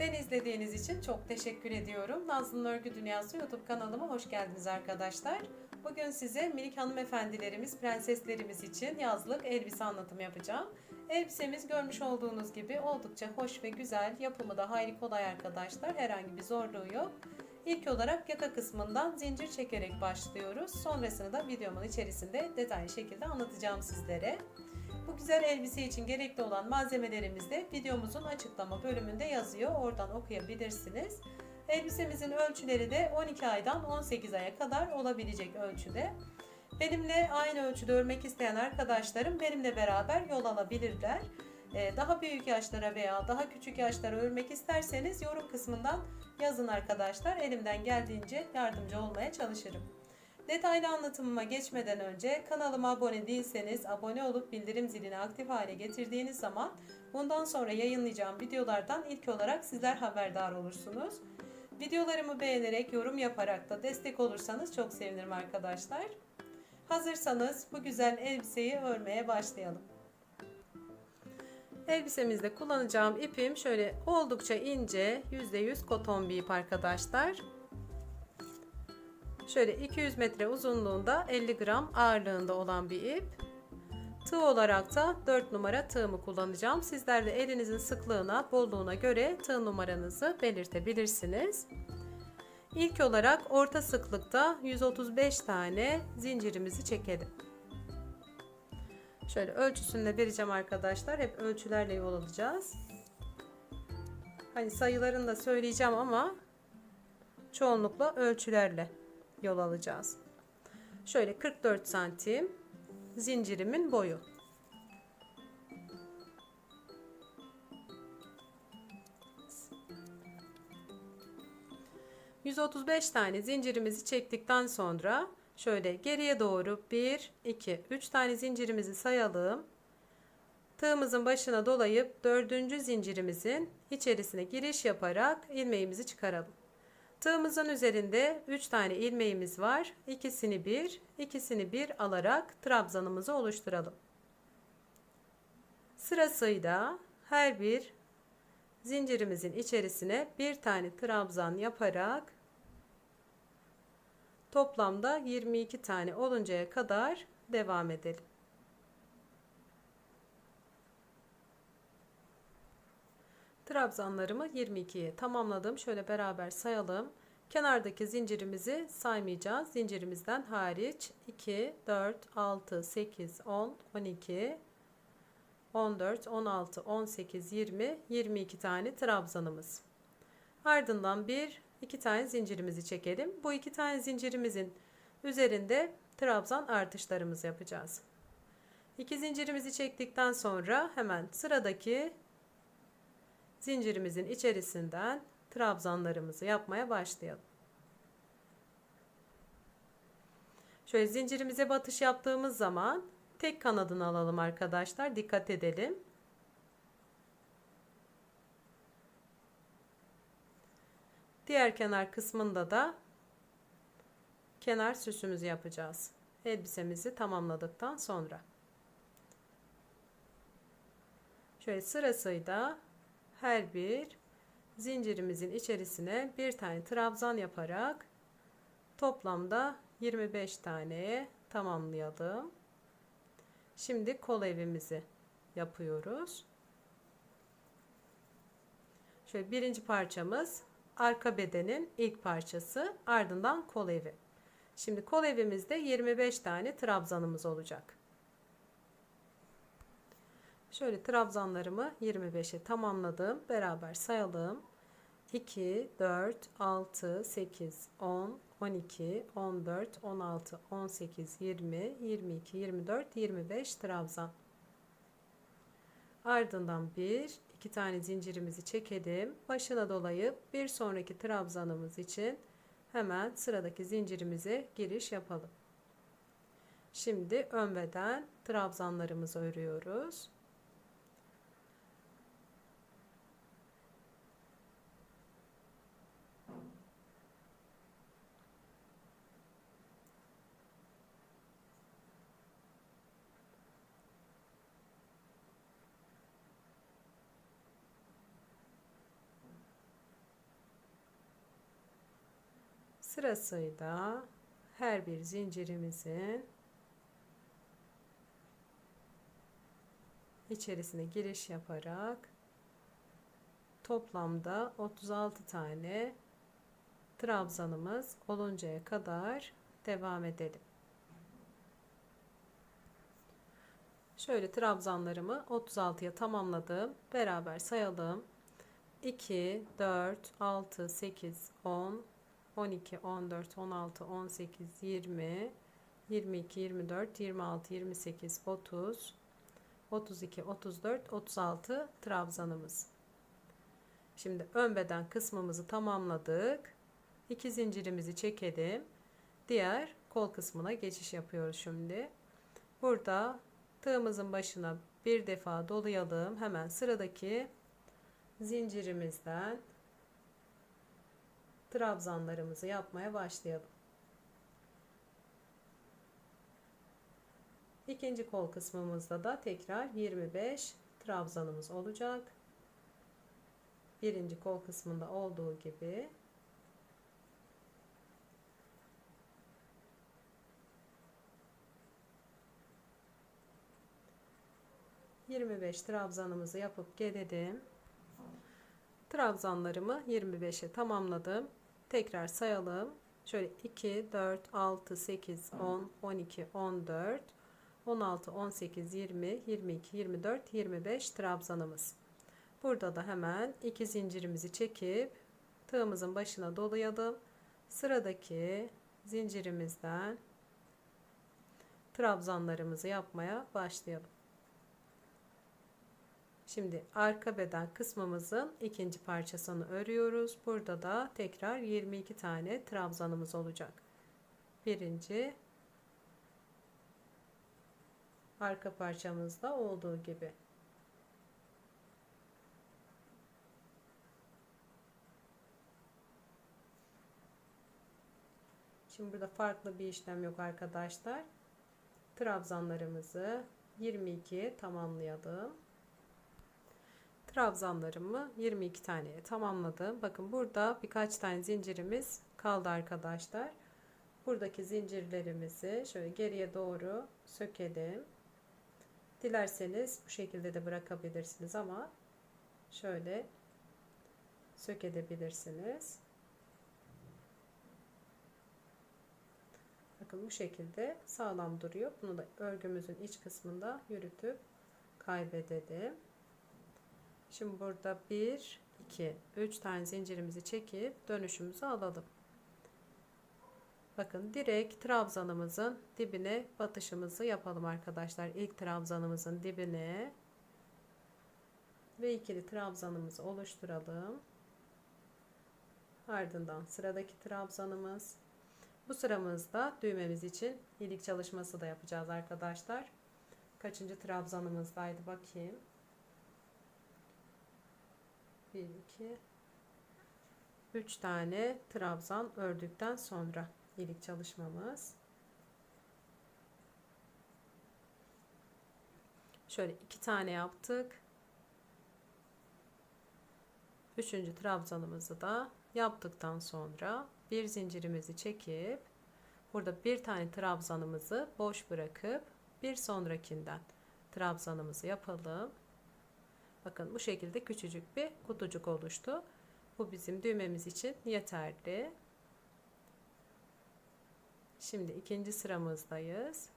Beni izlediğiniz için çok teşekkür ediyorum. Nazlı'nın Örgü Dünyası YouTube kanalıma hoş geldiniz arkadaşlar. Bugün size minik hanımefendilerimiz, prenseslerimiz için yazlık elbise anlatımı yapacağım. Elbisemiz görmüş olduğunuz gibi oldukça hoş ve güzel. Yapımı da hayli kolay arkadaşlar. Herhangi bir zorluğu yok. İlk olarak yaka kısmından zincir çekerek başlıyoruz. Sonrasını da videomun içerisinde detaylı şekilde anlatacağım sizlere. Güzel elbise için gerekli olan malzemelerimiz de videomuzun açıklama bölümünde yazıyor. Oradan okuyabilirsiniz. Elbisemizin ölçüleri de 12 aydan 18 aya kadar olabilecek ölçüde. Benimle aynı ölçüde örmek isteyen arkadaşlarım benimle beraber yol alabilirler. Ee, Daha büyük yaşlara veya daha küçük yaşlara örmek isterseniz yorum kısmından yazın arkadaşlar. Elimden geldiğince yardımcı olmaya çalışırım. Detaylı anlatımıma geçmeden önce kanalıma abone değilseniz abone olup bildirim zilini aktif hale getirdiğiniz zaman bundan sonra yayınlayacağım videolardan ilk olarak sizler haberdar olursunuz. Videolarımı beğenerek yorum yaparak da destek olursanız çok sevinirim arkadaşlar. Hazırsanız bu güzel elbiseyi örmeye başlayalım. Elbisemizde kullanacağım ipim şöyle oldukça ince %100 koton bir ip arkadaşlar. Şöyle 200 metre uzunluğunda 50 gram ağırlığında olan bir ip. Tığ olarak da 4 numara tığımı kullanacağım. Sizler de elinizin sıklığına, bolluğuna göre tığ numaranızı belirtebilirsiniz. İlk olarak orta sıklıkta 135 tane zincirimizi çekelim. Şöyle ölçüsünü de vereceğim arkadaşlar. Hep ölçülerle yol alacağız. Hani sayılarını da söyleyeceğim ama çoğunlukla ölçülerle yol alacağız. Şöyle 44 santim zincirimin boyu. ...135 tane zincirimizi çektikten sonra... ...şöyle geriye doğru 1, 2, 3 tane zincirimizi sayalım. Tığımızın başına dolayıp dördüncü zincirimizin içerisine giriş yaparak ilmeğimizi çıkaralım. Tığımızın üzerinde 3 tane ilmeğimiz var. İkisini bir, ikisini bir alarak trabzanımızı oluşturalım. Sırasıyla her bir zincirimizin içerisine bir tane trabzan yaparak toplamda 22 tane oluncaya kadar devam edelim. Trabzanlarımı 22'ye tamamladım. Şöyle beraber sayalım. Kenardaki zincirimizi saymayacağız. Zincirimizden hariç 2, 4, 6, 8, 10, 12, 14, 16, 18, 20, 22 tane trabzanımız. Ardından bir, iki tane zincirimizi çekelim. Bu iki tane zincirimizin üzerinde trabzan artışlarımızı yapacağız. İki zincirimizi çektikten sonra hemen sıradaki zincirimizin içerisinden trabzanlarımızı yapmaya başlayalım. Şöyle zincirimize batış yaptığımız zaman tek kanadını alalım arkadaşlar. Dikkat edelim. Diğer kenar kısmında da kenar süsümüzü yapacağız. Elbisemizi tamamladıktan sonra. Şöyle sırasıyla her bir zincirimizin içerisine bir tane trabzan yaparak toplamda 25 taneye tamamlayalım. Şimdi kol evimizi yapıyoruz. Şöyle birinci parçamız arka bedenin ilk parçası ardından kol evi. Şimdi kol evimizde 25 tane trabzanımız olacak. Şöyle trabzanlarımı 25'e tamamladım. Beraber sayalım. 2, 4, 6, 8, 10, 12, 14, 16, 18, 20, 22, 24, 25 trabzan. Ardından bir, iki tane zincirimizi çekelim. Başına dolayıp bir sonraki trabzanımız için hemen sıradaki zincirimize giriş yapalım. Şimdi ön beden trabzanlarımızı örüyoruz. Sırasıyla her bir zincirimizin içerisine giriş yaparak toplamda 36 tane trabzanımız oluncaya kadar devam edelim. Şöyle trabzanlarımı 36'ya tamamladım. Beraber sayalım. 2, 4, 6, 8, 10, 12, 14, 16, 18, 20, 22, 24, 26, 28, 30, 32, 34, 36 trabzanımız. Şimdi ön beden kısmımızı tamamladık. İki zincirimizi çekelim. Diğer kol kısmına geçiş yapıyoruz şimdi. Burada tığımızın başına bir defa dolayalım. Hemen sıradaki zincirimizden trabzanlarımızı yapmaya başlayalım. İkinci kol kısmımızda da tekrar 25 trabzanımız olacak. Birinci kol kısmında olduğu gibi 25 trabzanımızı yapıp gelelim. Trabzanlarımı 25'e tamamladım. Tekrar sayalım. Şöyle 2, 4, 6, 8, 10, 12, 14, 16, 18, 20, 22, 24, 25 trabzanımız. Burada da hemen iki zincirimizi çekip tığımızın başına dolayalım. Sıradaki zincirimizden trabzanlarımızı yapmaya başlayalım. Şimdi arka beden kısmımızın ikinci parçasını örüyoruz. Burada da tekrar 22 tane trabzanımız olacak. Birinci arka parçamızda olduğu gibi. Şimdi burada farklı bir işlem yok arkadaşlar. Trabzanlarımızı 22 tamamlayalım. Trabzanlarımı 22 taneye tamamladım. Bakın burada birkaç tane zincirimiz kaldı arkadaşlar. Buradaki zincirlerimizi şöyle geriye doğru sökelim. Dilerseniz bu şekilde de bırakabilirsiniz ama şöyle sökebilirsiniz. Bakın bu şekilde sağlam duruyor. Bunu da örgümüzün iç kısmında yürütüp kaybedelim. Şimdi burada 1, 2, 3 tane zincirimizi çekip dönüşümüzü alalım. Bakın direkt trabzanımızın dibine batışımızı yapalım arkadaşlar. İlk trabzanımızın dibine ve ikili trabzanımızı oluşturalım. Ardından sıradaki trabzanımız. Bu sıramızda düğmemiz için ilik çalışması da yapacağız arkadaşlar. Kaçıncı trabzanımızdaydı bakayım. 1 2 3 tane trabzan ördükten sonra ilik çalışmamız. Şöyle iki tane yaptık. Üçüncü trabzanımızı da yaptıktan sonra bir zincirimizi çekip burada bir tane trabzanımızı boş bırakıp bir sonrakinden trabzanımızı yapalım. Bakın bu şekilde küçücük bir kutucuk oluştu. Bu bizim düğmemiz için yeterli. Şimdi ikinci sıramızdayız.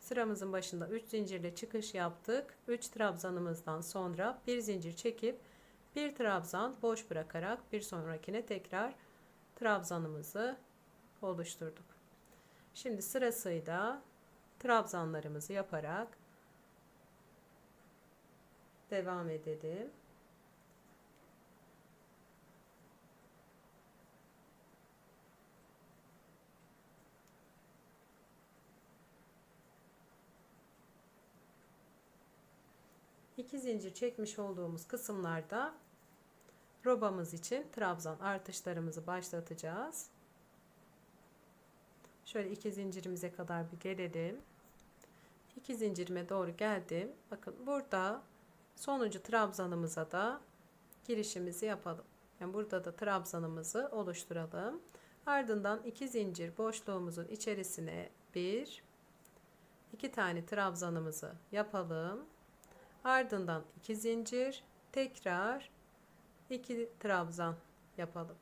Sıramızın başında 3 zincirle çıkış yaptık. 3 trabzanımızdan sonra bir zincir çekip bir trabzan boş bırakarak bir sonrakine tekrar trabzanımızı oluşturduk. Şimdi sırasıyla trabzanlarımızı yaparak devam edelim. İki zincir çekmiş olduğumuz kısımlarda robamız için trabzan artışlarımızı başlatacağız. Şöyle iki zincirimize kadar bir gelelim. İki zincirime doğru geldim. Bakın burada sonuncu trabzanımıza da girişimizi yapalım. Yani burada da trabzanımızı oluşturalım. Ardından iki zincir boşluğumuzun içerisine bir, iki tane trabzanımızı yapalım. Ardından iki zincir, tekrar iki trabzan yapalım.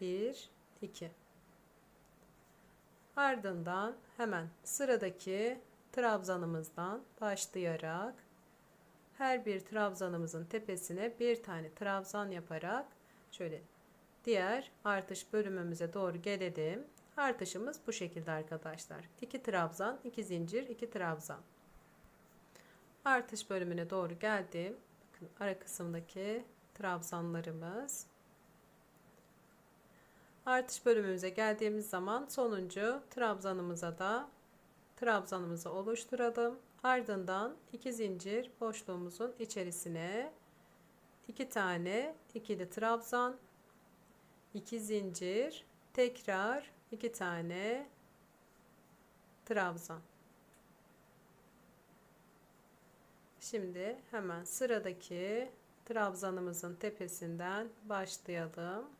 Bir, iki. Ardından hemen sıradaki trabzanımızdan başlayarak her bir trabzanımızın tepesine bir tane trabzan yaparak şöyle diğer artış bölümümüze doğru gelelim. Artışımız bu şekilde arkadaşlar. 2 trabzan, 2 zincir, 2 trabzan. Artış bölümüne doğru geldim. Bakın ara kısımdaki trabzanlarımız. Artış bölümümüze geldiğimiz zaman sonuncu trabzanımıza da trabzanımızı oluşturalım. Ardından iki zincir boşluğumuzun içerisine iki tane ikili trabzan, iki zincir, tekrar iki tane trabzan. Şimdi hemen sıradaki trabzanımızın tepesinden başlayalım.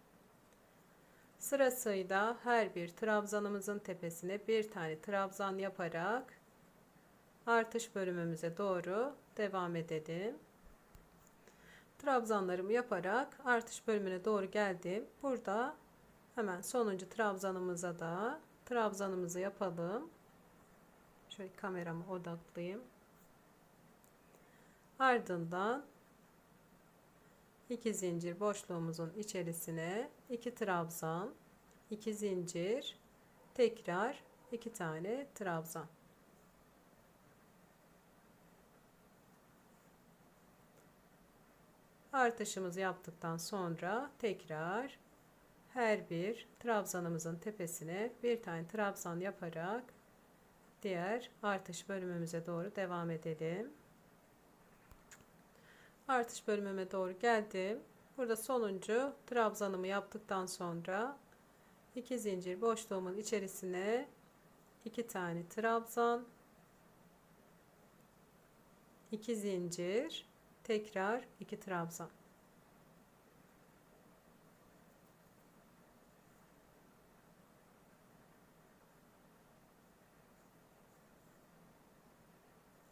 Sırasıyla her bir trabzanımızın tepesine bir tane trabzan yaparak artış bölümümüze doğru devam edelim. Trabzanlarımı yaparak artış bölümüne doğru geldim. Burada hemen sonuncu trabzanımıza da trabzanımızı yapalım. Şöyle kameramı odaklayayım. Ardından iki zincir boşluğumuzun içerisine iki trabzan, iki zincir, tekrar iki tane trabzan. Artışımızı yaptıktan sonra tekrar her bir trabzanımızın tepesine bir tane trabzan yaparak diğer artış bölümümüze doğru devam edelim. Artış bölümüme doğru geldim. Burada sonuncu trabzanımı yaptıktan sonra iki zincir boşluğumun içerisine iki tane trabzan, iki zincir, tekrar iki trabzan.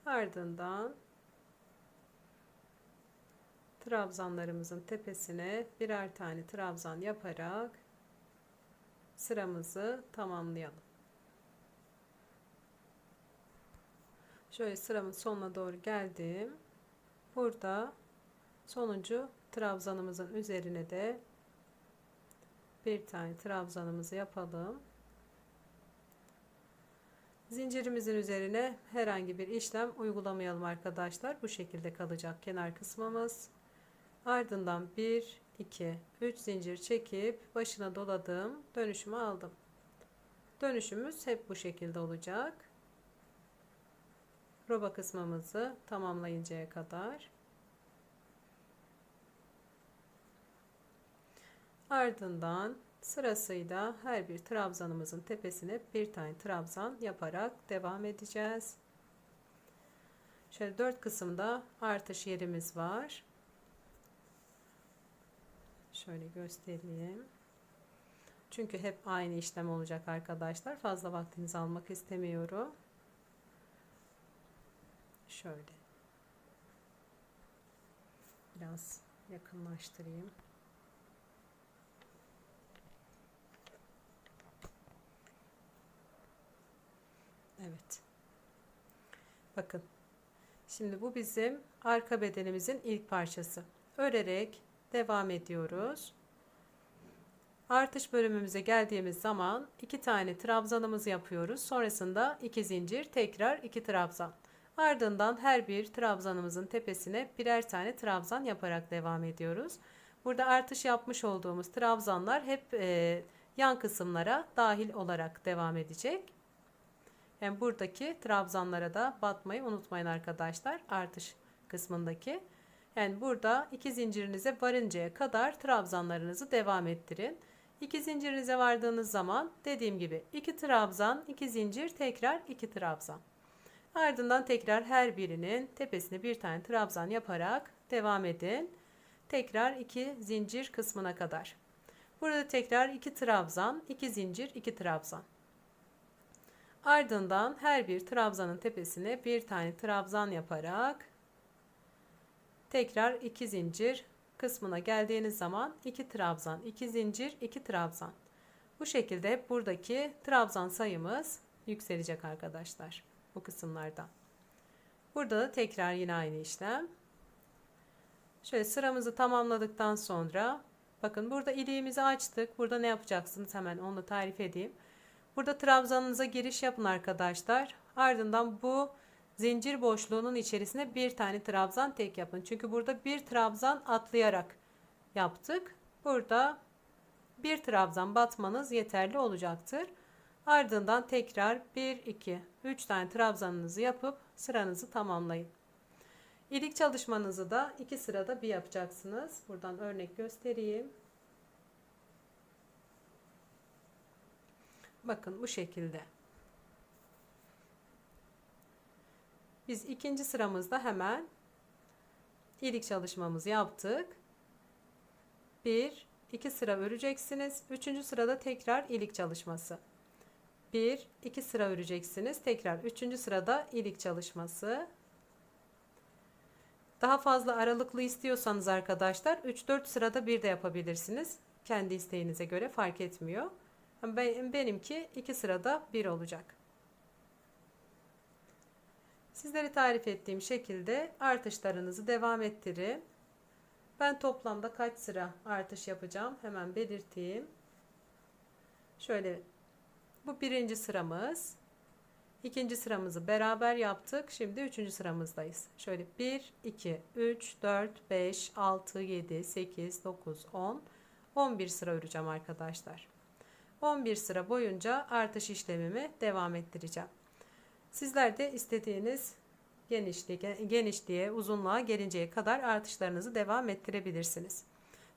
Ardından trabzanlarımızın tepesine birer tane trabzan yaparak sıramızı tamamlayalım. Şöyle sıramın sonuna doğru geldim. Burada sonuncu trabzanımızın üzerine de bir tane trabzanımızı yapalım. Zincirimizin üzerine herhangi bir işlem uygulamayalım arkadaşlar. Bu şekilde kalacak kenar kısmımız. Ardından 1, 2, 3 zincir çekip başına doladım. Dönüşümü aldım. Dönüşümüz hep bu şekilde olacak. Roba kısmımızı tamamlayıncaya kadar. Ardından sırasıyla her bir trabzanımızın tepesine bir tane trabzan yaparak devam edeceğiz. Şöyle dört kısımda artış yerimiz var. Şöyle göstereyim. Çünkü hep aynı işlem olacak arkadaşlar. Fazla vaktinizi almak istemiyorum. Şöyle. Biraz yakınlaştırayım. Evet. Bakın. Şimdi bu bizim arka bedenimizin ilk parçası. Örerek devam ediyoruz. Artış bölümümüze geldiğimiz zaman iki tane trabzanımızı yapıyoruz. Sonrasında iki zincir tekrar iki trabzan. Ardından her bir trabzanımızın tepesine birer tane trabzan yaparak devam ediyoruz. Burada artış yapmış olduğumuz trabzanlar hep e, yan kısımlara dahil olarak devam edecek. Yani buradaki trabzanlara da batmayı unutmayın arkadaşlar. Artış kısmındaki. Yani burada iki zincirinize varıncaya kadar trabzanlarınızı devam ettirin. İki zincirinize vardığınız zaman dediğim gibi iki trabzan, iki zincir, tekrar iki trabzan. Ardından tekrar her birinin tepesine bir tane trabzan yaparak devam edin. tekrar 2 zincir kısmına kadar. Burada tekrar 2 trabzan, 2 zincir, 2 trabzan. Ardından her bir trabzanın tepesine bir tane trabzan yaparak tekrar 2 zincir kısmına geldiğiniz zaman 2 trabzan, 2 zincir, 2 trabzan. Bu şekilde buradaki trabzan sayımız yükselecek arkadaşlar bu kısımlarda. Burada da tekrar yine aynı işlem. Şöyle sıramızı tamamladıktan sonra bakın burada iliğimizi açtık. Burada ne yapacaksınız hemen onu tarif edeyim. Burada trabzanınıza giriş yapın arkadaşlar. Ardından bu zincir boşluğunun içerisine bir tane trabzan tek yapın. Çünkü burada bir trabzan atlayarak yaptık. Burada bir trabzan batmanız yeterli olacaktır. Ardından tekrar 1 2 3 tane trabzanınızı yapıp sıranızı tamamlayın. İlik çalışmanızı da iki sırada bir yapacaksınız. Buradan örnek göstereyim. Bakın bu şekilde. Biz ikinci sıramızda hemen ilik çalışmamızı yaptık. Bir, iki sıra öreceksiniz. Üçüncü sırada tekrar ilik çalışması. Bir, iki sıra öreceksiniz. Tekrar üçüncü sırada ilik çalışması. Daha fazla aralıklı istiyorsanız arkadaşlar 3-4 sırada bir de yapabilirsiniz. Kendi isteğinize göre fark etmiyor. Benimki iki sırada bir olacak. Sizlere tarif ettiğim şekilde artışlarınızı devam ettirin. Ben toplamda kaç sıra artış yapacağım hemen belirteyim. Şöyle bu birinci sıramız. İkinci sıramızı beraber yaptık. Şimdi üçüncü sıramızdayız. Şöyle 1, 2, 3, 4, 5, 6, 7, 8, 9, 10, 11 sıra öreceğim arkadaşlar. 11 sıra boyunca artış işlemimi devam ettireceğim. Sizler de istediğiniz genişliğe, genişliğe, uzunluğa gelinceye kadar artışlarınızı devam ettirebilirsiniz.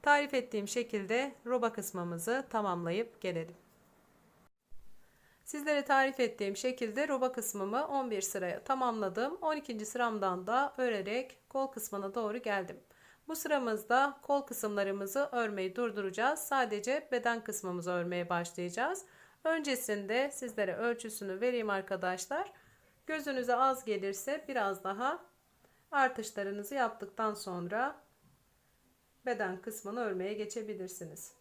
Tarif ettiğim şekilde roba kısmımızı tamamlayıp gelelim. Sizlere tarif ettiğim şekilde roba kısmımı 11 sıraya tamamladım. 12. sıramdan da örerek kol kısmına doğru geldim. Bu sıramızda kol kısımlarımızı örmeyi durduracağız. Sadece beden kısmımızı örmeye başlayacağız. Öncesinde sizlere ölçüsünü vereyim arkadaşlar. Gözünüze az gelirse biraz daha artışlarınızı yaptıktan sonra beden kısmını örmeye geçebilirsiniz.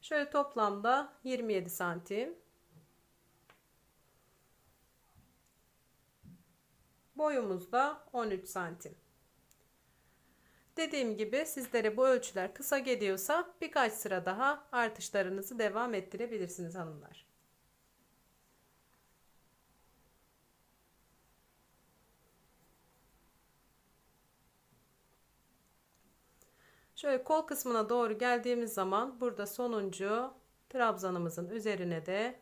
Şöyle toplamda 27 santim. Boyumuz da 13 santim. Dediğim gibi sizlere bu ölçüler kısa geliyorsa birkaç sıra daha artışlarınızı devam ettirebilirsiniz hanımlar. Şöyle kol kısmına doğru geldiğimiz zaman burada sonuncu trabzanımızın üzerine de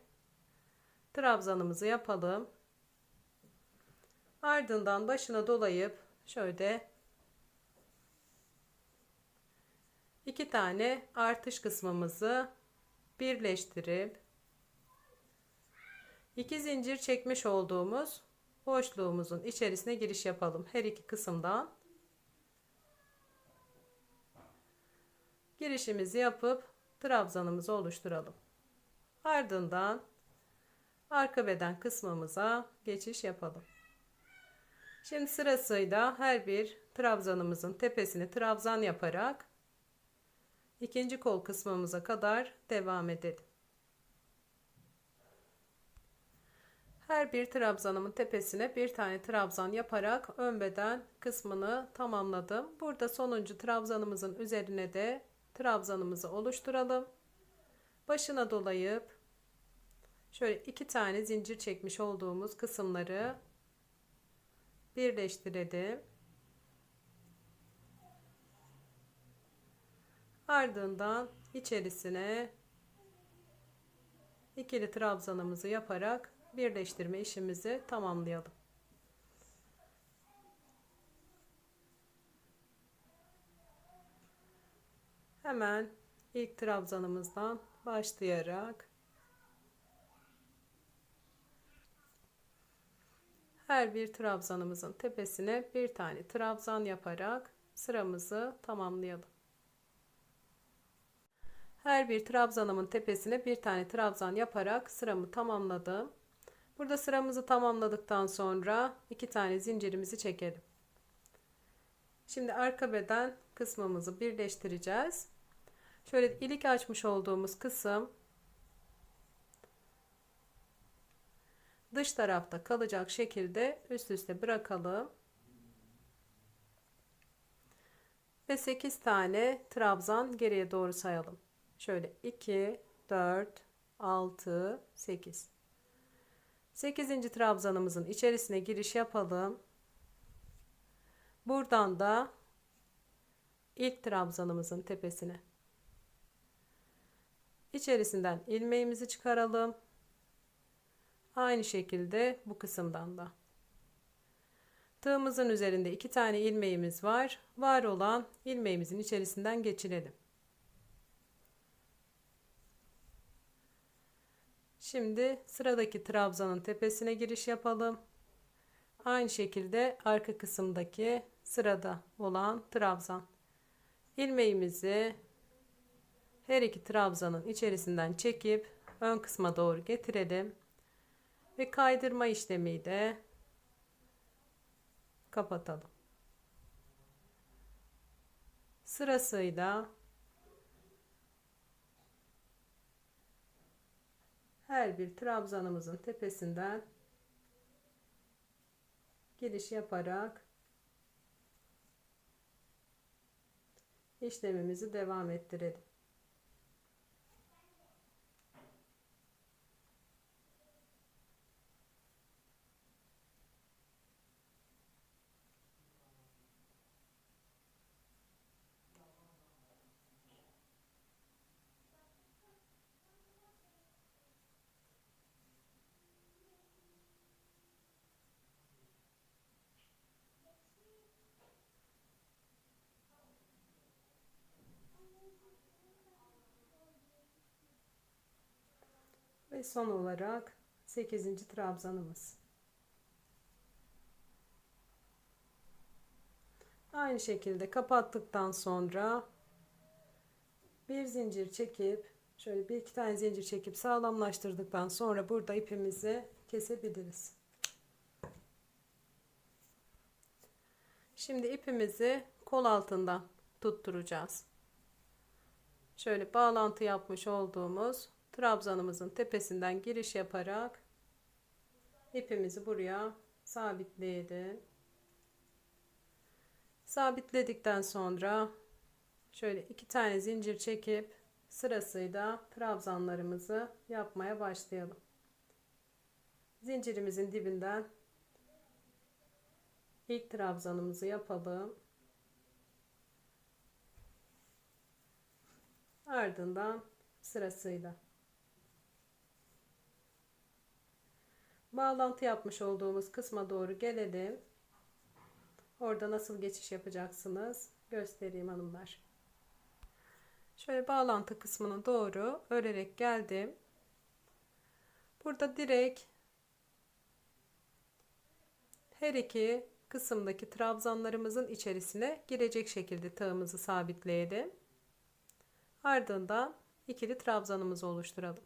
trabzanımızı yapalım. Ardından başına dolayıp şöyle iki tane artış kısmımızı birleştirip iki zincir çekmiş olduğumuz boşluğumuzun içerisine giriş yapalım. Her iki kısımdan girişimizi yapıp trabzanımızı oluşturalım. Ardından arka beden kısmımıza geçiş yapalım. Şimdi sırasıyla her bir trabzanımızın tepesini trabzan yaparak ikinci kol kısmımıza kadar devam edelim. Her bir trabzanımın tepesine bir tane trabzan yaparak ön beden kısmını tamamladım. Burada sonuncu trabzanımızın üzerine de trabzanımızı oluşturalım. Başına dolayıp şöyle iki tane zincir çekmiş olduğumuz kısımları birleştirelim. Ardından içerisine ikili trabzanımızı yaparak birleştirme işimizi tamamlayalım. Hemen ilk trabzanımızdan başlayarak her bir trabzanımızın tepesine bir tane trabzan yaparak sıramızı tamamlayalım. Her bir trabzanımın tepesine bir tane trabzan yaparak sıramı tamamladım. Burada sıramızı tamamladıktan sonra iki tane zincirimizi çekelim. Şimdi arka beden kısmımızı birleştireceğiz. Şöyle ilik açmış olduğumuz kısım dış tarafta kalacak şekilde üst üste bırakalım. Ve 8 tane trabzan geriye doğru sayalım. Şöyle 2, 4, 6, 8. 8. trabzanımızın içerisine giriş yapalım. Buradan da ilk trabzanımızın tepesine. İçerisinden ilmeğimizi çıkaralım. Aynı şekilde bu kısımdan da. Tığımızın üzerinde iki tane ilmeğimiz var. Var olan ilmeğimizin içerisinden geçirelim. Şimdi sıradaki trabzanın tepesine giriş yapalım. Aynı şekilde arka kısımdaki sırada olan trabzan. ilmeğimizi her iki trabzanın içerisinden çekip ön kısma doğru getirelim. Ve kaydırma işlemiyle kapatalım. Sırasıyla her bir trabzanımızın tepesinden giriş yaparak işlemimizi devam ettirelim. Son olarak 8. trabzanımız. Aynı şekilde kapattıktan sonra bir zincir çekip şöyle bir iki tane zincir çekip sağlamlaştırdıktan sonra burada ipimizi kesebiliriz. Şimdi ipimizi kol altından tutturacağız. Şöyle bağlantı yapmış olduğumuz trabzanımızın tepesinden giriş yaparak ipimizi buraya sabitleyelim. Sabitledikten sonra şöyle iki tane zincir çekip sırasıyla trabzanlarımızı yapmaya başlayalım. Zincirimizin dibinden ilk trabzanımızı yapalım. Ardından sırasıyla bağlantı yapmış olduğumuz kısma doğru gelelim. Orada nasıl geçiş yapacaksınız göstereyim hanımlar. Şöyle bağlantı kısmına doğru örerek geldim. Burada direkt her iki kısımdaki trabzanlarımızın içerisine girecek şekilde tığımızı sabitleyelim. Ardından ikili trabzanımızı oluşturalım.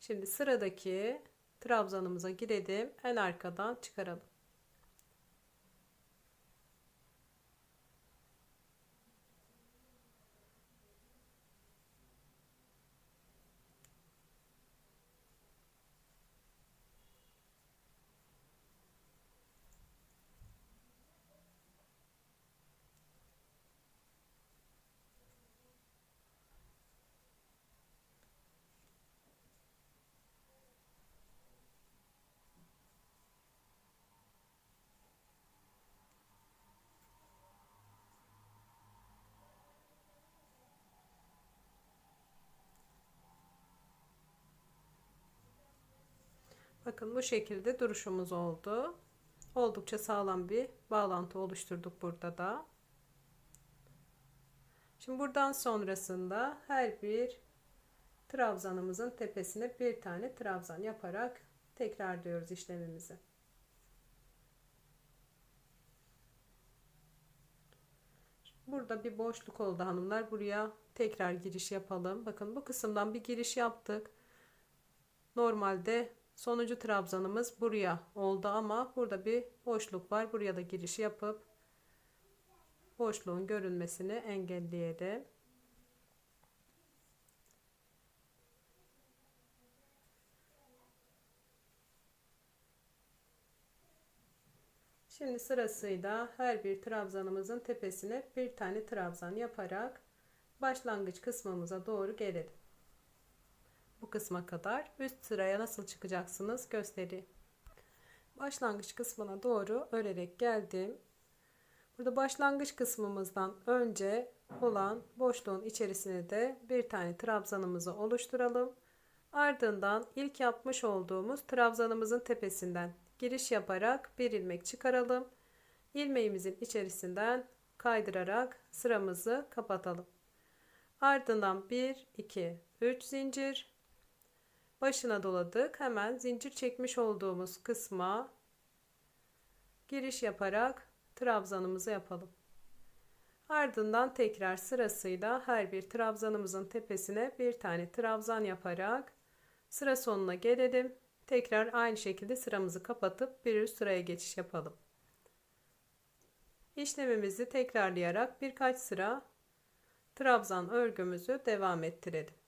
Şimdi sıradaki trabzanımıza girelim. En arkadan çıkaralım. Bakın bu şekilde duruşumuz oldu. Oldukça sağlam bir bağlantı oluşturduk burada da. Şimdi buradan sonrasında her bir trabzanımızın tepesine bir tane trabzan yaparak tekrarlıyoruz işlemimizi. Burada bir boşluk oldu hanımlar. Buraya tekrar giriş yapalım. Bakın bu kısımdan bir giriş yaptık. Normalde sonuncu trabzanımız buraya oldu ama burada bir boşluk var. Buraya da giriş yapıp boşluğun görünmesini engelleyelim. Şimdi sırasıyla her bir trabzanımızın tepesine bir tane trabzan yaparak başlangıç kısmımıza doğru gelelim. Bu kısma kadar üst sıraya nasıl çıkacaksınız göstereyim. Başlangıç kısmına doğru örerek geldim. Burada başlangıç kısmımızdan önce olan boşluğun içerisine de bir tane trabzanımızı oluşturalım. Ardından ilk yapmış olduğumuz trabzanımızın tepesinden giriş yaparak bir ilmek çıkaralım. İlmeğimizin içerisinden kaydırarak sıramızı kapatalım. Ardından 1 2 3 zincir başına doladık. Hemen zincir çekmiş olduğumuz kısma giriş yaparak trabzanımızı yapalım. Ardından tekrar sırasıyla her bir trabzanımızın tepesine bir tane trabzan yaparak sıra sonuna gelelim. Tekrar aynı şekilde sıramızı kapatıp bir üst sıraya geçiş yapalım. İşlemimizi tekrarlayarak birkaç sıra trabzan örgümüzü devam ettirelim.